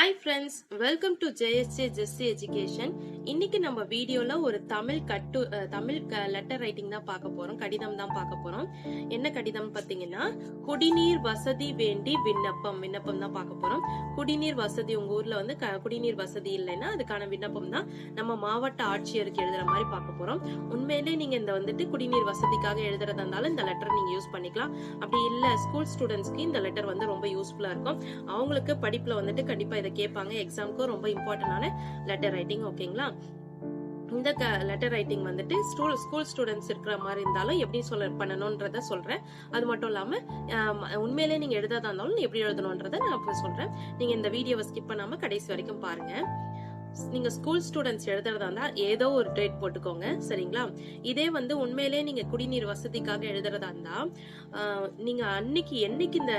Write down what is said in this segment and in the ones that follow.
Hi friends welcome to JSJ Jessy education இன்னைக்கு நம்ம வீடியோல ஒரு தமிழ் கட்டு தமிழ் லெட்டர் ரைட்டிங் தான் பார்க்க போறோம். கடிதம் தான் பார்க்க போறோம். என்ன கடிதம் பார்த்தீங்கன்னா குடிநீர் வசதி வேண்டி விண்ணப்பம் விண்ணப்பம் தான் பார்க்க போறோம். குடிநீர் வசதி உங்க ஊர்ல வந்து க- குடிநீர் வசதி இல்லைன்னா அதுக்கான விண்ணப்பம் தான் நம்ம மாவட்ட ஆட்சியருக்கு எழுதுற மாதிரி பார்க்க போறோம். உண்மையிலே நீங்க இந்த வந்துட்டு குடிநீர் வசதிக்காக எழுதுறதா இருந்தாலும் இந்த லெட்டர் நீங்க யூஸ் பண்ணிக்கலாம். அப்படி இல்ல ஸ்கூல் ஸ்டூடெண்ட்ஸ்க்கு இந்த லெட்டர் வந்து ரொம்ப யூஸ்ஃபுல்லா இருக்கும். அவங்களுக்கு படிப்புல வந்துட்டு கண்டிப்பா இதை கேட்பாங்க. எக்ஸாமுக்கும் ரொம்ப இம்பார்ட்டன்டான லெட்டர் ரைட்டிங் ஓகேங்களா இந்த க லெட்டர் ரைட்டிங் வந்துட்டு ஸ்கூல் ஸ்கூல் ஸ்டூடெண்ட்ஸ் இருக்கிற மாதிரி இருந்தாலும் எப்படி சொல்ல பண்ணணுன்றத சொல்றேன். அது மட்டும் இல்லாம உண்மையிலே நீங்க எழுதாதா இருந்தாலும் எப்படி எழுதணுன்றதை நான் அப்புறம் சொல்றேன். நீங்க இந்த வீடியோவை ஸ்கிப் பண்ணாம கடைசி வரைக்கும் பாருங்க. நீங்க ஸ்கூல் ஸ்டூடெண்ட்ஸ் எழுதுறதா இருந்தா ஏதோ ஒரு டேட் போட்டுக்கோங்க சரிங்களா? இதே வந்து உண்மையிலே நீங்க குடிநீர் வசதிக்காக எழுதுறதா இருந்தா நீங்கள் நீங்க அன்னைக்கு என்னைக்கு இந்த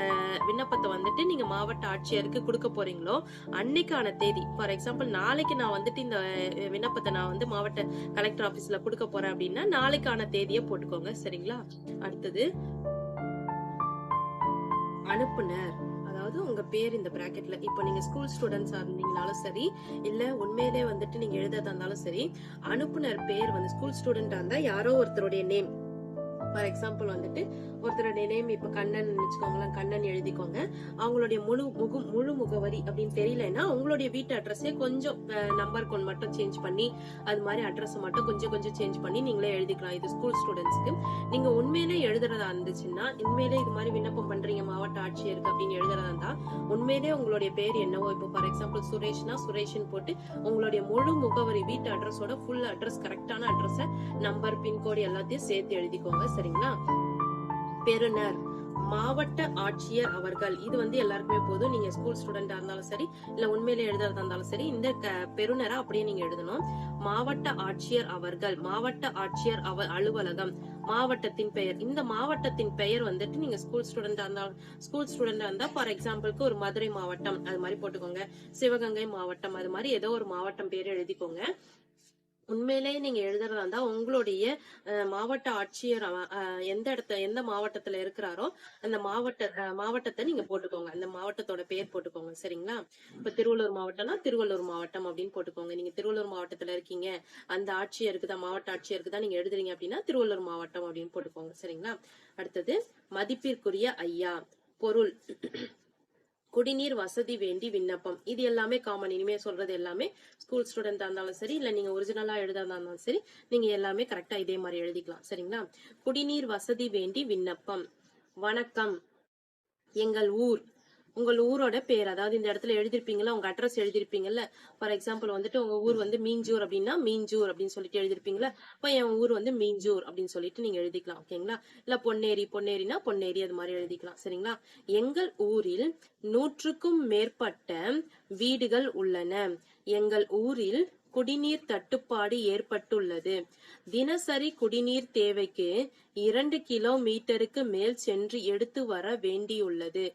விண்ணப்பத்தை வந்துட்டு நீங்க மாவட்ட ஆட்சியருக்கு கொடுக்க போறீங்களோ அன்னைக்கான தேதி ஃபார் எக்ஸாம்பிள் நாளைக்கு நான் வந்துட்டு இந்த விண்ணப்பத்தை நான் வந்து மாவட்ட கலெக்டர் ஆபீஸ்ல கொடுக்க போறேன் அப்படின்னா நாளைக்கான தேதியை போட்டுக்கோங்க சரிங்களா? அடுத்தது அனுப்புனர். அதாவது உங்க பேர் இந்த பிராக்கெட்ல இப்போ நீங்க ஸ்கூல் ஸ்டூடெண்ட்ஸா இருந்தீங்கனாலும் சரி இல்ல உண்மையிலே வந்துட்டு நீங்க எழுதுறதா இருந்தாலும் சரி அனுப்புனர் பேர் வந்து ஸ்கூல் ஸ்டூடெண்டா இருந்தா யாரோ ஒருத்தருடைய நேம் ஃபார் எக்ஸாம்பிள் வந்துட்டு ஒருத்தருடைய நேம் இப்ப கண்ணன் வச்சுக்கோங்களேன் கண்ணன் எழுதிக்கோங்க. அவங்களுடைய முழு முகு முழு முகவரி அப்படின்னு தெரியலன்னா உங்களுடைய வீட்டு அட்ரஸே கொஞ்சம் நம்பர் கொண்டு மட்டும் சேஞ்ச் பண்ணி அது மாதிரி அட்ரஸ் மட்டும் கொஞ்சம் கொஞ்சம் சேஞ்ச் பண்ணி நீங்களே எழுதிக்கலாம். இது ஸ்கூல் ஸ்டூடெண்ட்ஸ்க்கு நீங்க உண்மையிலே எழுதுறதா இருந்துச்சுன்னா உண்மையிலே இது மாதிரி விண்ணப்பம் பண்றீங்க மாவட்ட ஆட்சியருக்கு அப்படின்னு எழுதுறதா இருந்தா உண்மையிலே உங்களுடைய பேர் என்னவோ இப்போ ஃபார் எக்ஸாம்பிள் சுரேஷ்னா சுரேஷ்னு போட்டு உங்களுடைய முழு முகவரி வீட்டு அட்ரஸோட ஃபுல் அட்ரஸ் கரெக்டான அட்ரஸ நம்பர் பின்கோடு எல்லாத்தையும் சேர்த்து எழுதிக்கோங்க சரிங்களா? பெறுநர் மாவட்ட ஆட்சியர் அவர்கள். இது வந்து எல்லாருக்குமே போதும். நீங்க ஸ்கூல் ஸ்டூடெண்டா இருந்தாலும் சரி இல்ல உண்மையில எழுதுறதா இருந்தாலும் சரி இந்த பெருநரா அப்படியே நீங்க எழுதணும். மாவட்ட ஆட்சியர் அவர்கள் மாவட்ட ஆட்சியர் அவ அலுவலகம். மாவட்டத்தின் பெயர். இந்த மாவட்டத்தின் பெயர் வந்துட்டு நீங்க ஸ்கூல் ஸ்டூடெண்டா இருந்தாலும் ஸ்கூல் ஸ்டூடெண்டா இருந்தா ஃபார் எக்ஸாம்பிளுக்கு ஒரு மதுரை மாவட்டம் அது மாதிரி போட்டுக்கோங்க. சிவகங்கை மாவட்டம் அது மாதிரி ஏதோ ஒரு மாவட்டம் பேர் எழுதிக்கோங்க. உண்மையிலேயே நீங்க எழுதுறதா இருந்தா உங்களுடைய மாவட்ட ஆட்சியர் எந்த இடத்த எந்த மாவட்டத்துல இருக்கிறாரோ அந்த மாவட்ட மாவட்டத்தை நீங்க போட்டுக்கோங்க. அந்த மாவட்டத்தோட பேர் போட்டுக்கோங்க. சரிங்களா? இப்ப திருவள்ளூர் மாவட்டம்னா திருவள்ளூர் மாவட்டம் அப்படின்னு போட்டுக்கோங்க. நீங்க திருவள்ளூர் மாவட்டத்துல இருக்கீங்க. அந்த ஆட்சியருக்கு தான் மாவட்ட ஆட்சியருக்கு தான் நீங்க எழுதுறீங்க அப்படின்னா திருவள்ளூர் மாவட்டம் அப்படின்னு போட்டுக்கோங்க. சரிங்களா? அடுத்தது மதிப்பிற்குரிய ஐயா பொருள். குடிநீர் வசதி வேண்டி விண்ணப்பம். இது எல்லாமே காமன் இனிமே சொல்றது எல்லாமே ஸ்கூல் ஸ்டூடெண்டா இருந்தாலும் சரி இல்ல நீங்க ஒரிஜினலா எழுதாதா இருந்தாலும் சரி நீங்க எல்லாமே கரெக்டா இதே மாதிரி எழுதிக்கலாம். சரிங்களா? குடிநீர் வசதி வேண்டி விண்ணப்பம். வணக்கம். எங்கள் ஊர். உங்கள் ஊரோட பேர் அதாவது இந்த இடத்துல எழுதிருப்பீங்களா உங்க அட்ரஸ் எழுதிருப்பீங்கல்ல. ஃபார் எக்ஸாம்பிள் வந்துட்டு உங்க ஊர் வந்து மீஞ்சூர் அப்படின்னா மீஞ்சூர் அப்படின்னு சொல்லிட்டு எழுதிருப்பீங்கல்ல. இப்போ என் ஊர் வந்து மீஞ்சூர் அப்படின்னு சொல்லிட்டு நீங்க எழுதிக்கலாம் ஓகேங்களா இல்ல பொன்னேரி பொன்னேரினா பொன்னேரி அது மாதிரி எழுதிக்கலாம் சரிங்களா? எங்கள் ஊரில் நூற்றுக்கும் மேற்பட்ட வீடுகள் உள்ளன. எங்கள் ஊரில் குடிநீர் தட்டுப்பாடு ஏற்பட்டுள்ளது. தினசரி குடிநீர் தேவைக்கு இரண்டு கிலோமீட்டருக்கு மேல் சென்று எடுத்து வர வேண்டியுள்ளது.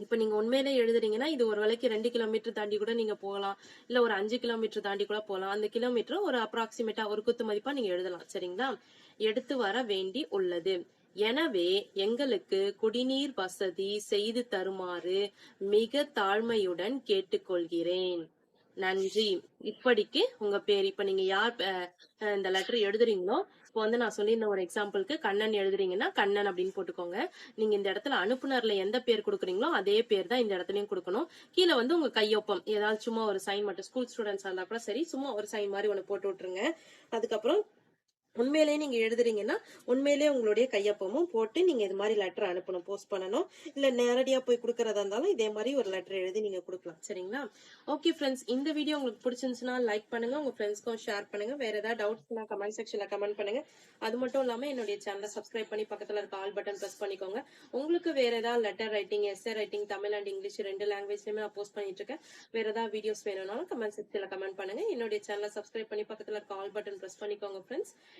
இப்ப நீங்க உண்மையிலே எழுதுறீங்கன்னா இது ஒரு வேளைக்கு ரெண்டு கிலோமீட்டர் தாண்டி கூட நீங்க போகலாம். இல்ல ஒரு அஞ்சு கிலோமீட்டர் தாண்டி கூட போகலாம். அந்த கிலோமீட்டர் ஒரு அப்ராக்சிமேட்டா ஒரு குத்து மதிப்பா நீங்க எழுதலாம். சரிங்களா? எடுத்து வர வேண்டி உள்ளது. எனவே எங்களுக்கு குடிநீர் வசதி செய்து தருமாறு மிக தாழ்மையுடன் கேட்டுக்கொள்கிறேன். நன்றி இப்படிக்கு உங்க பேர் இப்ப நீங்க யார் இந்த லெட்டர் எழுதுறீங்களோ இப்போ வந்து நான் சொல்லியிருந்த ஒரு எக்ஸாம்பிளுக்கு கண்ணன் எழுதுறீங்கன்னா கண்ணன் அப்படின்னு போட்டுக்கோங்க. நீங்க இந்த இடத்துல அனுப்புனர்ல எந்த பேர் கொடுக்குறீங்களோ அதே பேர் தான் இந்த இடத்துலயும் கொடுக்கணும். கீழே வந்து உங்க கையொப்பம் ஏதாவது சும்மா ஒரு சைன் மட்டும் ஸ்கூல் ஸ்டூடெண்ட்ஸ் இருந்தா கூட சரி சும்மா ஒரு சைன் மாதிரி ஒண்ணு போட்டு விட்டுருங்க. அதுக்கப்புறம் உண்மையிலேயே நீங்க எழுதுறீங்கன்னா உண்மையிலேயே உங்களுடைய கையொப்பமும் போட்டு நீங்க இது மாதிரி லெட்டர் அனுப்பணும் போஸ்ட் பண்ணணும். இல்ல நேரடியா போய் கொடுக்கறதா இருந்தாலும் இதே மாதிரி ஒரு லெட்டர் எழுதி நீங்க கொடுக்கலாம். சரிங்களா? ஓகே ஃப்ரெண்ட்ஸ் இந்த வீடியோ உங்களுக்கு பிடிச்சிருந்துச்சுன்னா லைக் பண்ணுங்க. உங்க ஃப்ரெண்ட்ஸ்க்கும் ஷேர் பண்ணுங்க. வேற ஏதாவது டவுட்ஸ்னா கமெண்ட் செக்ஷன்ல கமெண்ட் பண்ணுங்க. அது மட்டும் இல்லாம என்னுடைய சேனலை சப்ஸ்கிரைப் பண்ணி பக்கத்துல இருக்க ஆல் பட்டன் பிரஸ் பண்ணிக்கோங்க. உங்களுக்கு வேற ஏதாவது letter writing essay writing Tamil and English ரெண்டு லாங்குவேஜ்லயுமே நான் போஸ்ட் பண்ணிட்டு இருக்கேன். வேற ஏதாவது வீடியோஸ் வேணும்னாலும் கமெண்ட் செக்ஷன்ல கமெண்ட் பண்ணுங்க. என்னுடைய சேனலை சப்ஸ்கிரைப் பண்ணி பக்கத்துல இருக்க ஆல் பட்டன் பிரஸ் பண்ணிக்கோங்க ஃப்ரெண்ட்ஸ்